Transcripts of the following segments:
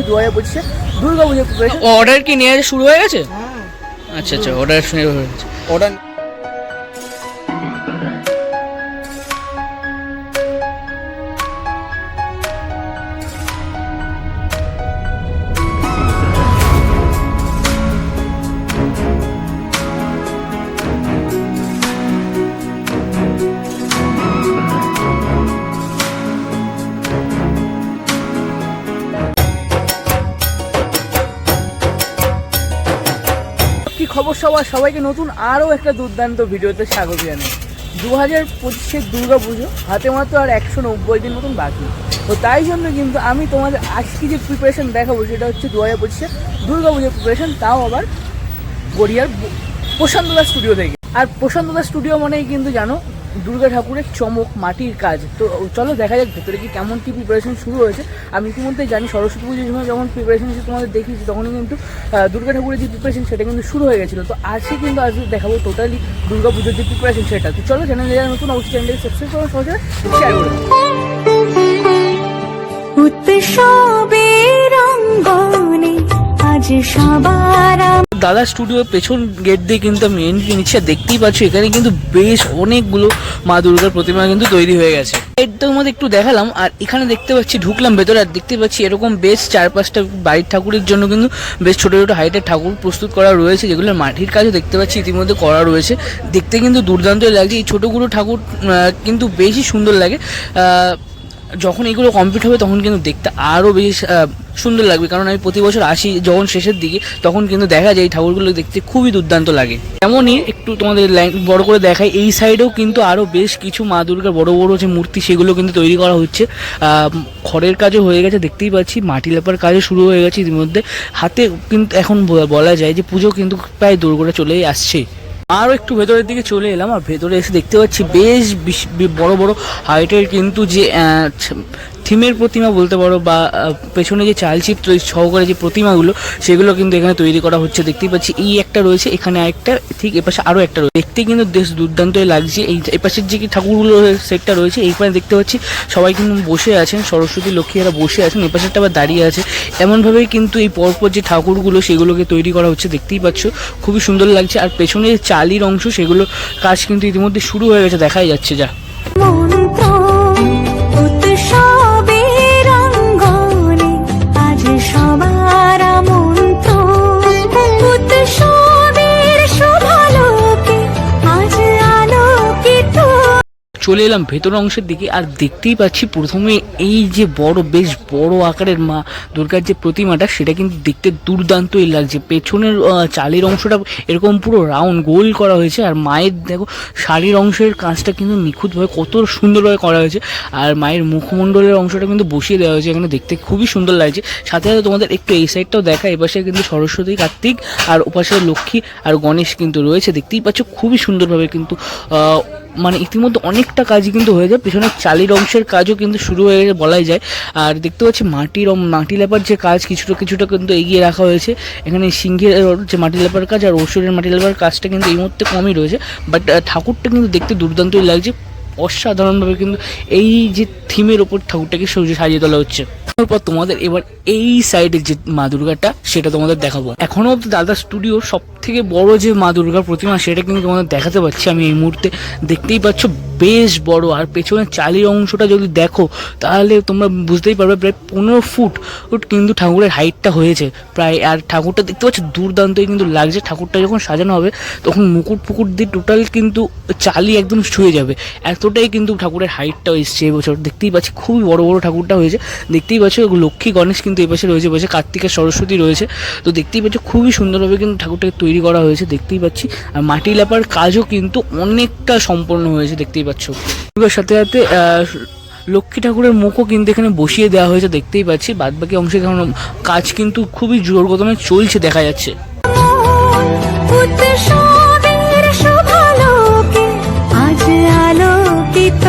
হচ্ছে দু হাজার পঁচিশে দুর্গা পুজোর প্রিপারেশন অর্ডার কি নেওয়া শুরু হয়ে গেছে? আচ্ছা আচ্ছা অর্ডার শুনে হয়ে গেছে। অর্ডার খবর সবার সবাইকে নতুন আরও একটা দুর্দান্ত ভিডিওতে স্বাগত জানাই। দু হাজার পঁচিশের দুর্গা পুজো হাতে মাত্র আর একশো নব্বই দিন মতন বাকি। তো তাই জন্য কিন্তু আমি তোমাদের আজকে যে প্রিপারেশন দেখাবো সেটা হচ্ছে দু হাজার পঁচিশের দুর্গা পুজোর প্রিপারেশন তাও আবার গড়িয়ার প্রশান্তদা স্টুডিও থেকে। আর প্রশান্তদা স্টুডিও মানেই কিন্তু জানো দুর্গা ঠাকুরের চমক, মাটির কাজ। তো চলো দেখা যাক ভেতরে কি কেমন কি প্রিপারেশন শুরু হয়েছে। আমি ইতিমধ্যে জানি সরস্বতী পুজোর সময় যখন প্রিপারেশন এসে তোমাদের দেখিয়েছি, তখনই কিন্তু দুর্গা ঠাকুরের যে প্রিপারেশন সেটা কিন্তু শুরু হয়ে গেছিল। তো আজকে কিন্তু আজকে দেখাবো টোটালি দুর্গা পুজোর যে প্রিপারেশন সেটা। তো চলো চ্যানেলে যারা নতুন অবশ্যই চ্যানেলকে সাবস্ক্রাইব করো, সহজে শেয়ার করে। উৎসবের অঙ্গনে আজ সবার দাদা স্টুডিওর পেছন গেট দিয়ে কিন্তু আমি এন্ট্রি নিচ্ছি, আর দেখতেই পাচ্ছ এখানে কিন্তু বেশ অনেকগুলো মা দুর্গার প্রতিমা কিন্তু তৈরি হয়ে গেছে। এর মধ্যে একটু দেখালাম, আর এখানে দেখতে পাচ্ছি ঢুকলাম ভেতরে, আর দেখতে পাচ্ছি এরকম বেশ চার পাঁচটা বাড়ির ঠাকুরের জন্য কিন্তু বেশ ছোটো ছোটো হাইটের ঠাকুর প্রস্তুত করা রয়েছে যেগুলো মাটির কাজও দেখতে পাচ্ছি ইতিমধ্যে করা রয়েছে। দেখতে কিন্তু দুর্দান্ত লাগছে, এই ছোটোগুলো ঠাকুর কিন্তু বেশি সুন্দর লাগে। যখন এগুলো কমপ্লিট হবে তখন কিন্তু দেখতে আরও বেশি সুন্দর লাগবে। কারণ আমি প্রতি বছর আসি যখন শেষের দিকে, তখন কিন্তু দেখা যায় এই ঠাকুরগুলো দেখতে খুবই দুর্দান্ত লাগে। তেমনই একটু তোমাদের বড় করে দেখায় এই সাইডেও কিন্তু আরও বেশ কিছু মা দুর্গার বড় বড় যে মূর্তি, সেগুলো কিন্তু তৈরি করা হচ্ছে। খড়ের কাজও হয়ে গেছে, দেখতেই পাচ্ছি। মাটি লেপার কাজও শুরু হয়ে গেছে ইতিমধ্যে। হাতে কিন্তু এখন বলা যায় যে পুজো কিন্তু প্রায় দুর্গটা চলেই আসছে। আরও একটু ভেতরের দিকে চলে এলাম আর ভেতরে এসে দেখতে পাচ্ছি বেশ বড় বড় হাইটের কিন্তু যে থিমের প্রতিমা বলতে পারো বা পেছনে যে চালচিত্র সহকারে যে প্রতিমাগুলো, সেগুলো কিন্তু এখানে তৈরি করা হচ্ছে। দেখতেই পাচ্ছি এই একটা রয়েছে, এখানে আরেকটা, ঠিক এপাশে আরও একটা রয়েছে। দেখতে কিন্তু বেশ দুর্দান্তই লাগছে। এই এপাশের যে ঠাকুরগুলো সেটটা রয়েছে, এইখানে দেখতে পাচ্ছি সবাই কিন্তু বসে আছেন, সরস্বতী লক্ষ্মী এরা বসে আছেন, এপাশেরটা আবার দাঁড়িয়ে আছে। এমনভাবেই কিন্তু এই পরপর যে ঠাকুরগুলো, সেগুলোকে তৈরি করা হচ্ছে, দেখতেই পাচ্ছ। খুবই সুন্দর লাগছে। আর পেছনে চালির অংশ, সেগুলো কাজ কিন্তু ইতিমধ্যে শুরু হয়ে গেছে, দেখাই যাচ্ছে, যা। চলে এলাম ভেতর অংশের দিকে আর দেখতেই পাচ্ছি প্রথমে এই যে বড়, বেশ বড় আকারের মা দুর্গার যে প্রতিমাটা, সেটা কিন্তু দেখতে দুর্দান্তই লাগছে। পেছনের চালের অংশটা এরকম পুরো রাউন্ড গোল করা হয়েছে আর মায়ের দেখো শাড়ির অংশের কাজটা কিন্তু নিখুঁতভাবে কত সুন্দরভাবে করা হয়েছে। আর মায়ের মুখমণ্ডলের অংশটা কিন্তু বসিয়ে দেওয়া হয়েছে এখানে দেখতে খুবই সুন্দর লাগছে। সাথে সাথে তোমাদের একটু এই সাইডটাও দেখা, এপাশে কিন্তু সরস্বতী, কার্তিক আর ওপাশে লক্ষ্মী আর গণেশ কিন্তু রয়েছে। দেখতেই পাচ্ছ খুবই সুন্দরভাবে কিন্তু মানে ইতিমধ্যে অনেকটা কাজই কিন্তু হয়ে যায়। পেছনের চালির অংশের কাজও কিন্তু শুরু হয়ে গেছে বলাই যায়। আর দেখতে পাচ্ছি মাটির মাটি লেপার যে কাজ কিছুটা কিছুটা কিন্তু এগিয়ে রাখা হয়েছে। এখানে সিংহের যে মাটি লেপার কাজ আর অসুরের মাটি লেপার কাজটা কিন্তু এই মুহূর্তে কমই রয়েছে। বাট ঠাকুরটা কিন্তু দেখতে দুর্দান্তই লাগছে। অসাধারণভাবে কিন্তু এই যে থিমের ওপর ঠাকুরটাকে সাজিয়ে তোলা হচ্ছে। তারপর তোমাদের এবার এই সাইডের যে মা দুর্গাটা, সেটা তোমাদের দেখাবো। এখনও অব্দি দাদা স্টুডিওর সব থেকে বড় যে মা দুর্গার প্রতিমা, সেটা কিন্তু তোমাদের দেখাতে পাচ্ছি আমি এই মুহূর্তে। দেখতেই পাচ্ছ, বেশ বড়, আর পেছনের চালির অংশটা যদি দেখো, তাহলে তোমরা বুঝতেই পারবে, প্রায় পনেরো ফুট কিন্তু ঠাকুরের হাইটটা হয়েছে। প্রায়, আর ঠাকুরটা দেখতে পাচ্ছ, দুর্দান্তই কিন্তু লাগছে। ঠাকুরটা যখন সাজানো হবে, তখন মুকুট ফুকুট দিয়ে টোটাল কিন্তু চালি একদম ছুঁয়ে যাবে। এতটাই কিন্তু ঠাকুরের হাইটটা এসছে এবছর। দেখতেই পাচ্ছি, খুবই বড় বড় ঠাকুরটা হয়েছে। দেখতেই পাচ্ছ লক্ষ্মী গণেশ কিন্তু এপাশে রয়েছে পাশে কার্তিকের সরস্বতী রয়েছে। তো দেখতেই পাচ্ছ, খুবই সুন্দরভাবে কিন্তু ঠাকুরটাকে তৈরি করা হয়েছে, দেখতেই পাচ্ছি। আর মাটি লেপার কাজও কিন্তু অনেকটা সম্পন্ন হয়েছে, দেখতেই পাচ্ছ। এবার সাথে সাথে লক্ষ্মী ঠাকুরের মুখও কিন্তু এখানে বসিয়ে দেওয়া হয়েছে, দেখতেই পাচ্ছি। বাদ বাকি অংশে এখন কাজ কিন্তু খুবই জোর কদমে চলছে, দেখা যাচ্ছে। আজ আলোকিত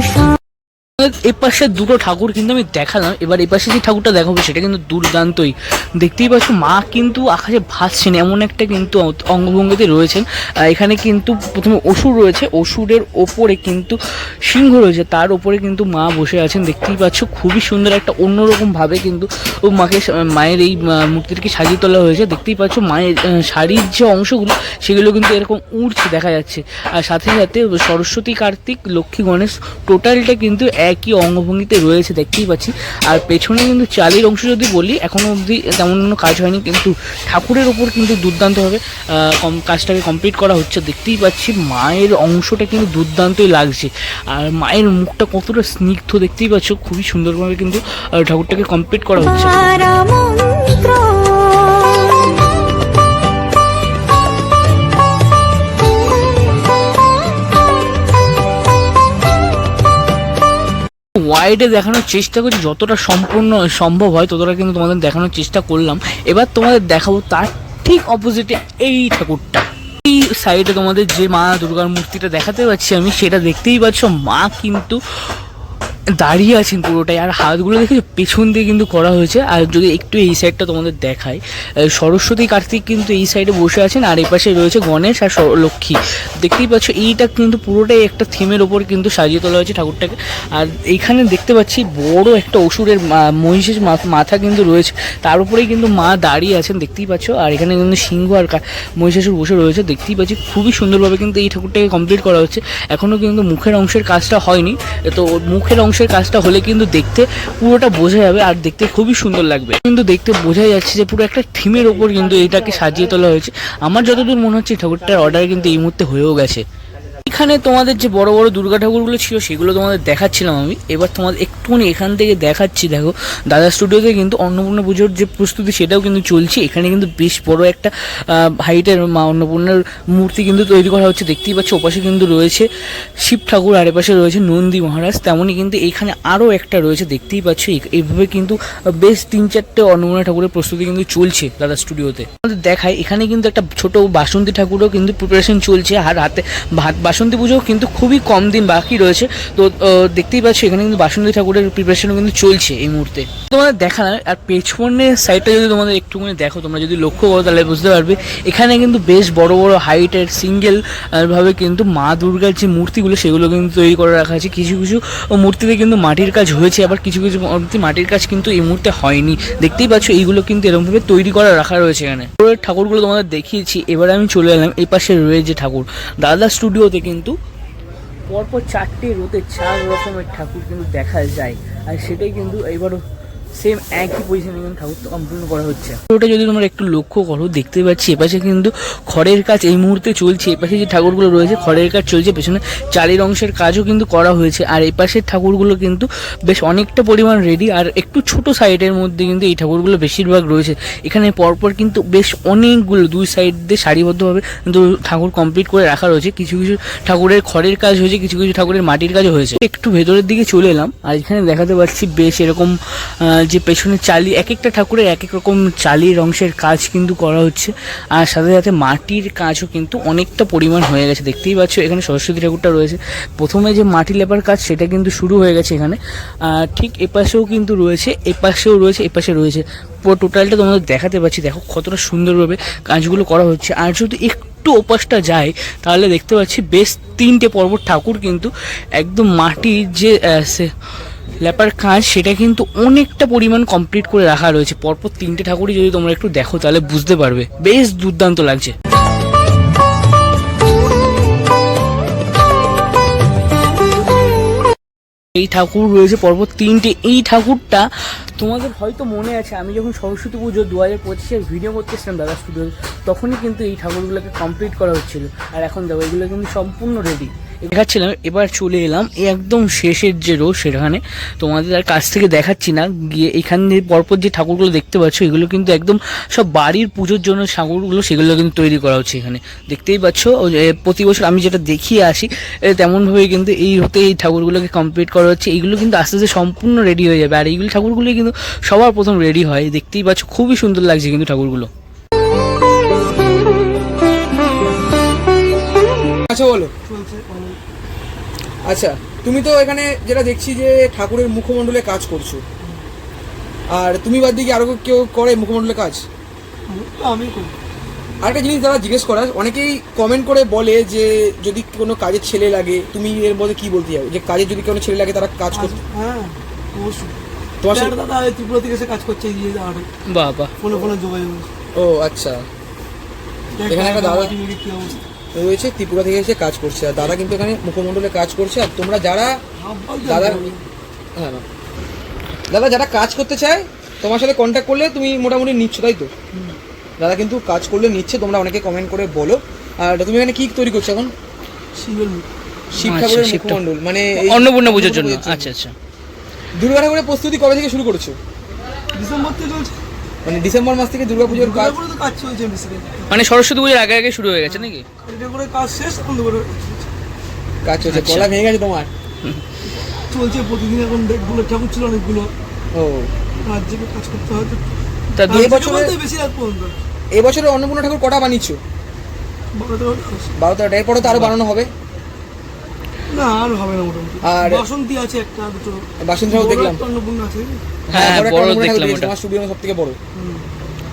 মন এই পাশে দুটো ঠাকুর কিন্তু আমি দেখালাম। এবার এই পাশে যে ঠাকুরটা দেখাবো সেটা কিন্তু দুর্দান্তই। দেখতেই পাচ্ছ, মা কিন্তু আকাশে ভাসছেন, এমন একটা কিন্তু অঙ্গভঙ্গিতে রয়েছেন। এখানে কিন্তু প্রথমে অসুর রয়েছে। অসুরের ওপরে কিন্তু সিংহ রয়েছে। তার ওপরে কিন্তু মা বসে আছেন। দেখতেই পাচ্ছ, খুবই সুন্দর একটা অন্যরকম ভাবে কিন্তু ও মাকে মায়ের এই মূর্তিটিকে সাজিয়ে তোলা হয়েছে। দেখতেই পাচ্ছ, মায়ের শাড়ির যে অংশগুলো, সেগুলো কিন্তু এরকম উড়ছে, দেখা যাচ্ছে। আর সাথে সাথে সরস্বতী কার্তিক, লক্ষ্মী গণেশ, টোটালটা কিন্তু একই অঙ্গভঙ্গিতে রয়েছে, দেখতেই পাচ্ছি। আর পেছনে কিন্তু চালের অংশ যদি বলি এখনও অবধি তেমন কোনো কাজ হয়নি, কিন্তু ঠাকুরের ওপর কিন্তু দুর্দান্তভাবে কম- কাজটাকে কমপ্লিট করা হচ্ছে। দেখতেই পাচ্ছি মায়ের অংশটা কিন্তু দুর্দান্তই লাগছে। আর মায়ের মুখটা কতটা স্নিগ্ধ দেখতেই পাচ্ছ, খুবই সুন্দরভাবে কিন্তু ঠাকুরটাকে কমপ্লিট করা হচ্ছে। মন্ত্র দেখানোর চেষ্টা করছি, যতটা সম্পূর্ণ সম্ভব হয়, ততটা কিন্তু তোমাদের দেখানোর চেষ্টা করলাম। এবার তোমাদের দেখাবো তার ঠিক অপোজিটে এই ঠাকুরটা। এই সাইডে তোমাদের যে মা দুর্গার মূর্তিটা দেখাতে পাচ্ছি আমি, সেটা দেখতেই পাচ্ছ। মা কিন্তু দাঁড়িয়ে আছেন পুরোটাই, আর হাতগুলো দেখে পেছন দিয়ে কিন্তু করা হয়েছে। আর যদি একটু এই সাইডটা তোমাদের দেখায় সরস্বতী কার্তিক কিন্তু এই সাইডে বসে আছেন, আর এই পাশে রয়েছে গণেশ আর লক্ষ্মী। দেখতেই পাচ্ছ, এইটা কিন্তু পুরোটাই একটা থিমের ওপর কিন্তু সাজিয়ে তোলা হয়েছে ঠাকুরটাকে। আর এইখানে দেখতে পাচ্ছি, বড় একটা অসুরের মহিষের মাথা কিন্তু রয়েছে। তার উপরেই কিন্তু মা দাঁড়িয়ে আছেন, দেখতেই পাচ্ছ। আর এখানে কিন্তু সিংহ আর মহিষাসুর বসে রয়েছে, দেখতেই পাচ্ছি। খুবই সুন্দরভাবে কিন্তু এই ঠাকুরটাকে কমপ্লিট করা হচ্ছে। এখনও কিন্তু মুখের অংশের কাজটা হয়নি। তো মুখের অংশের কাজটা হলে কিন্তু দেখতে পুরোটা বোঝা যাবে আর দেখতে খুবই সুন্দর লাগবে। কিন্তু দেখতে বোঝা যাচ্ছে যে পুরো একটা থিমের ওপর কিন্তু এটাকে সাজিয়ে তোলা হয়েছে। আমার যতদূর মনে হচ্ছে ঠাকুরটার অর্ডার কিন্তু এই মুহূর্তে হয়েও গেছে। এখানে তোমাদের যে বড় বড় দুর্গা ঠাকুরগুলো ছিল, সেগুলো তোমাদের দেখাচ্ছিলাম আমি। এবার তোমাদের একটুখানি এখান থেকে দেখাচ্ছি, দেখো। দাদা স্টুডিওতে কিন্তু অন্নপূর্ণা পুজোর যে প্রস্তুতি, সেটাও কিন্তু চলছে। এখানে কিন্তু বেশ বড় একটা হাইটের মা অন্নপূর্ণার মূর্তি কিন্তু তৈরি করা হচ্ছে। দেখতেই পাচ্ছ, ওপাশে কিন্তু রয়েছে শিব ঠাকুর আর এপাশে রয়েছে নন্দী মহারাজ। তেমনই কিন্তু এখানে আরও একটা রয়েছে, দেখতেই পাচ্ছ। এইভাবে কিন্তু বেশ তিন চারটে অন্নপূর্ণা ঠাকুরের প্রস্তুতি কিন্তু চলছে দাদা স্টুডিওতে। আমাদের দেখায় এখানে কিন্তু একটা ছোট বাসন্তী ঠাকুরও কিন্তু প্রিপারেশন চলছে। আর হাতে ভাত বাসন্তী পুজো কিন্তু খুবই কম দিন বাকি রয়েছে। তো দেখতেই পাচ্ছি এখানে কিন্তু বাসন্তী ঠাকুরের প্রিপারেশনও কিন্তু চলছে এই মুহূর্তে। তোমাদের দেখালাম আর পেছনের সাইডটা যদি তোমাদের একটুখানি দেখো, তোমরা যদি লক্ষ্য করো তাহলে বুঝতে পারবে, এখানে কিন্তু বেশ বড় বড় হাইটের সিঙ্গেল ভাবে কিন্তু মা দুর্গার যে মূর্তিগুলো, সেগুলো কিন্তু তৈরি করে রাখা আছে। কিছু কিছু মূর্তিতে কিন্তু মাটির কাজ হয়েছে, আবার কিছু কিছু মূর্তি মাটির কাজ কিন্তু এই মুহূর্তে হয়নি। দেখতেই পাচ্ছ এইগুলো কিন্তু এরকমভাবে তৈরি করা রাখা রয়েছে এখানে। ঠাকুরগুলো তোমাদের দেখিয়েছি, এবার আমি চলে এলাম, এই পাশে রয়েছে ঠাকুর। দাদা স্টুডিওতে কিন্তু পরপর চারটে রোদে চার রকমের ঠাকুর কিন্তু দেখা যায়। আর সেটাই কিন্তু এবারও সেম একই পজিশনে ঠাকুর সম্পূর্ণ করা হচ্ছে। ওটা যদি তোমরা একটু লক্ষ্য করো, দেখতে পাচ্ছি, এপাশে কিন্তু খড়ের কাজ এই মুহূর্তে চলছে। এপাশে যে ঠাকুরগুলো রয়েছে, খড়ের কাজ চলছে, পেছনে চালের অংশের কাজও কিন্তু করা হয়েছে। আর এই পাশের ঠাকুরগুলো কিন্তু বেশ অনেকটা পরিমাণ রেডি আর একটু ছোট সাইডের মধ্যে কিন্তু এই ঠাকুরগুলো বেশিরভাগ রয়েছে। এখানে পরপর কিন্তু বেশ অনেকগুলো দুই সাইড দিয়ে সারিবদ্ধভাবে কিন্তু ঠাকুর কমপ্লিট করে রাখা রয়েছে। কিছু কিছু ঠাকুরের খড়ের কাজ হয়েছে, কিছু কিছু ঠাকুরের মাটির কাজও হয়েছে। একটু ভেতরের দিকে চলে এলাম, আর এখানে দেখাতে পাচ্ছি বেশ এরকম যে পেছনে চালি এক একটা ঠাকুরের এক এক রকম চালির অংশের কাজ কিন্তু করা হচ্ছে। আর সাথে সাথে মাটির কাজও কিন্তু অনেকটা পরিমাণ হয়ে গেছে। দেখতেই পাচ্ছ, এখানে সরস্বতী ঠাকুরটা রয়েছে। প্রথমে যে মাটি লেপার কাজ, সেটা কিন্তু শুরু হয়ে গেছে এখানে। ঠিক এপাশেও কিন্তু রয়েছে, এপাশেও রয়েছে, এপাশে রয়েছে। পুরো টোটালটা তোমাদের দেখাতে পাচ্ছি। দেখো কতটা সুন্দরভাবে কাজগুলো করা হচ্ছে। আর যদি একটু ওপাশটা যায় তাহলে দেখতে পাচ্ছি বেশ তিনটে পর্বত ঠাকুর কিন্তু একদম মাটির যে ল্যাপার কাজ সেটা কিন্তু অনেকটা পরিমাণ কমপ্লিট করে রাখা রয়েছে। পরপর তিনটে ঠাকুরই যদি তোমরা একটু দেখো, তাহলে বুঝতে পারবে। বেশ দুর্দান্ত লাগছে। এই ঠাকুর রয়েছে পর্বত তিনটে। এই ঠাকুরটা তোমাদের হয়তো মনে আছে, আমি যখন সরস্বতী পুজো দু হাজার পঁচিশের ভিডিও করতেছিলাম দাদা স্টুডিও তখনই কিন্তু এই ঠাকুরগুলোকে কমপ্লিট করা হচ্ছিল। আর এখন দেখো, এগুলো কিন্তু সম্পূর্ণ রেডি দেখাচ্ছিলাম, এবার চলে এলাম একদম শেষের যে রো সেখানে। তোমাদের আর কাছ থেকে দেখাচ্ছি না, গিয়ে এখানে পরপর যে ঠাকুরগুলো দেখতে পাচ্ছ, এগুলো কিন্তু একদম সব বাড়ির পুজোর জন্য ঠাকুরগুলো, সেগুলো কিন্তু তৈরি করা হচ্ছে এখানে। দেখতেই পাচ্ছ প্রতি বছর আমি যেটা দেখিয়ে আসি তেমনভাবে কিন্তু এই হতে এই ঠাকুরগুলোকে কমপ্লিট করা হচ্ছে। এইগুলো কিন্তু আস্তে আস্তে সম্পূর্ণ রেডি হয়ে যাবে। আর এইগুলো ঠাকুরগুলো কিন্তু সবার প্রথম রেডি হয়। দেখতেই পাচ্ছ, খুবই সুন্দর লাগছে কিন্তু ঠাকুরগুলো। আচ্ছা বলো? আচ্ছা তুমি তো এখানে যেটা দেখছি যে ঠাকুরের মুখমণ্ডলে কাজ করছ। আর তুমি বাদ দিয়ে আরও কেউ করে মুখমণ্ডলে কাজ? আমি করি। আরেকটা জিনিস দাদা জিজ্ঞেস করার অনেকেই কমেন্ট করে বলে যে যদি কোনো কাজের ছেলে লাগে তুমি এর মধ্যে কি বলতে যাবে যে কাজের যদি কোনো ছেলে লাগে তারা কাজ করতে হ্যাঁ তোমার সাথে- দাদা ত্রিপুরা থেকে এসে কাজ করছে এই যে আরে বাবা। ফোনে ফোনে যোগাযোগ। ও আচ্ছা। এখানে একটা দাদা- টিভির কি অবস্থা? রয়েছে ত্রিপুরা থেকে এসে কাজ করছে। আর দাদা কিন্তু এখানে মুখমণ্ডলে কাজ করছে। আর তোমরা যারা দাদা হ্যাঁ দাদা যারা কাজ করতে চায় তোমার সাথে কন্ট্যাক্ট করলে তুমি মোটামুটি নিচ্ছ তাই তো? দাদা কিন্তু কাজ করলে নিচ্ছে তোমরা অনেকে কমেন্ট করে বলো। আর তুমি এখানে কি তৈরি করছ এখন? শিব আচ্ছা, ঠাকুরের মুখমণ্ডল মানে অন্নপূর্ণা পুজোর জন্য। আচ্ছা আচ্ছা। দুর্গা ঠাকুরের প্রস্তুতি কবে থেকে শুরু করেছ? ডিসেম্বর থেকে চলছে। মানে ডিসেম্বর মাস থেকে দুর্গা পুজোর কাজ দুর্গাপুরে তো কাজ চলছে বেসিক্যালি মানে সরস্বতী পুজোর আগে আগে শুরু হয়ে গেছে নাকি? করে কাজ শেষ এখন দুপুরে কাজ চলছে। আচ্ছা। গলা ভেঙে গেছে তোমার। চলছে প্রতিদিন এখন দেখগুলো ঠাকুর ছিল অনেকগুলো। ও। জেগে কাজ করতে হয় তা। এই দু- রাত বছরে- বেশি রাত পর্যন্ত। এবছরে অন্নপূর্ণা ঠাকুর কটা বানিয়েছো? বারো তেরো বারো তেরোটা এরপরে তো আরও বানানো হবে। না আর হবে না মোটামুটি। আর- বাসন্তী আছে একটা দুটো। দেখলাম। অন্নপূর্ণা আছে। হ্যাঁ বড় একটা বড় দেখলাম ওটা। বড়।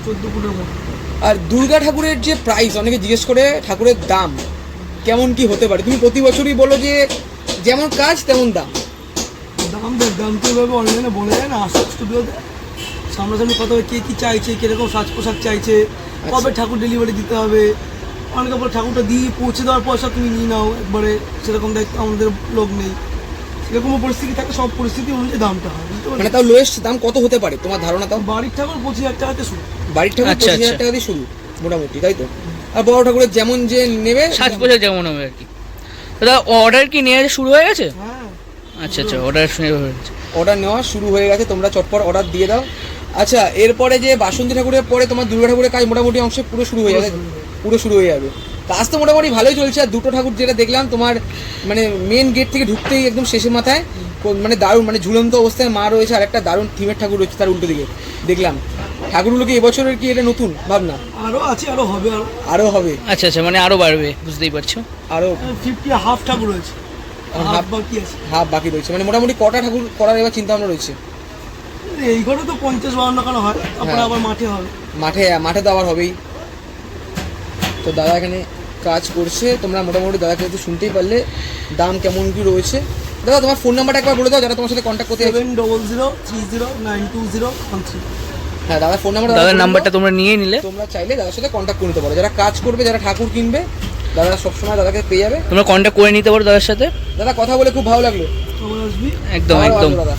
ফুটের মতো। আর দুর্গা ঠাকুরের যে প্রাইস অনেকে জিজ্ঞেস করে ঠাকুরের দাম কেমন কি হতে পারে? তুমি প্রতি বছরই বলো যে যেমন কাজ তেমন দাম। দাম দেখ দাম তো এভাবে অনলাইনে বলে যায় না আসো স্টুডিওতে সামনাসামনি কথা হবে কে কী চাইছে কীরকম সাজ পোশাক চাইছে কবে ঠাকুর ডেলিভারি দিতে হবে অনেকে বলে ঠাকুরটা দিয়ে পৌঁছে দেওয়ার পয়সা তুমি নিয়ে নাও একবারে সেরকম দায়িত্ব আমাদের লোক নেই। সেরকম পরিস্থিতি থাকে সব পরিস্থিতি অনুযায়ী দামটা হয় মানে তাও লোয়েস্ট দাম কত হতে পারে? তোমার ধারণা তাও? বাড়ির ঠাকুর পঁচিশ হাজার টাকাতে শুরু। বাড়ির ঠাকুর আচ্ছা, পঁচিশ হাজার আচ্ছা। টাকা দিয়ে শুরু মোটামুটি তাই তো? আর বড় ঠাকুরের যেমন যে নেবে সাজ পোশাক যেমন হবে আর কি। দাদা অর্ডার কি নেওয়া শুরু হয়ে গেছে? হ্যাঁ। আচ্ছা আচ্ছা অর্ডার শুনে হয়ে গেছে। অর্ডার নেওয়া শুরু হয়ে গেছে তোমরা চটপট অর্ডার দিয়ে দাও। আচ্ছা এরপরে যে বাসন্তী ঠাকুরের পরে তোমার দুর্গা ঠাকুরের কাজ মোটামুটি অংশে পুরো শুরু হয়ে যাবে। পুরো শুরু হয়ে যাবে। কাজ তো মোটামুটি ভালোই চলছে। আর দুটো ঠাকুর যেটা দেখলাম তোমার মানে মেন গেট থেকে ঢুকতেই একদম শেষে মাথায় মানে দারুণ মানে ঝুলন্ত অবস্থায় মা রয়েছে আর একটা দারুণ থিমের ঠাকুর রয়েছে তার উল্টো দিকে। দেখলাম। ঠাকুরগুলো কি এবছরের কি এটা নতুন? ভাবনা? আরও আছে আরও হবে আর হবে। আচ্ছা আচ্ছা মানে আরও বাড়বে বুঝতেই পারছ? আরও ফিফটি হাফ ঠাকুর রয়েছে। হাফ বাকি আছে। হাফ বাকি রয়েছে। মানে মোটামুটি কটা ঠাকুর করার এবার চিন্তা ভাবনা রয়েছে? এই ঘরে তো পঞ্চাশ বাউন্ন খানা হয়? তারপরে হ্যাঁ। আবার মাঠে হবে। মাঠে মাঠে তো আবার হবেই। তো দাদা এখানে কাজ করছে তোমরা মোটামুটি দাদাকে একটু শুনতেই পারলে দাম কেমন কি রয়েছে। দাদা তোমার ফোন নাম্বারটা একবার বলে দাও যারা তোমার সাথে কন্ট্যাক্ট করতে seven double zero three zero nine two zero one three হ্যাঁ দাদা ফোন নাম্বার দাদার নাম্বারটা তোমরা নিয়ে নিলে। তোমরা চাইলে দাদার সাথে কন্ট্যাক্ট করে নিতে পারো। যারা কাজ করবে যারা ঠাকুর কিনবে দাদা সবসময় দাদাকে পেয়ে যাবে। তোমরা কন্ট্যাক্ট করে নিতে পারো দাদার সাথে। দাদা কথা বলে খুব ভালো লাগল। একদম একদম। দাদা।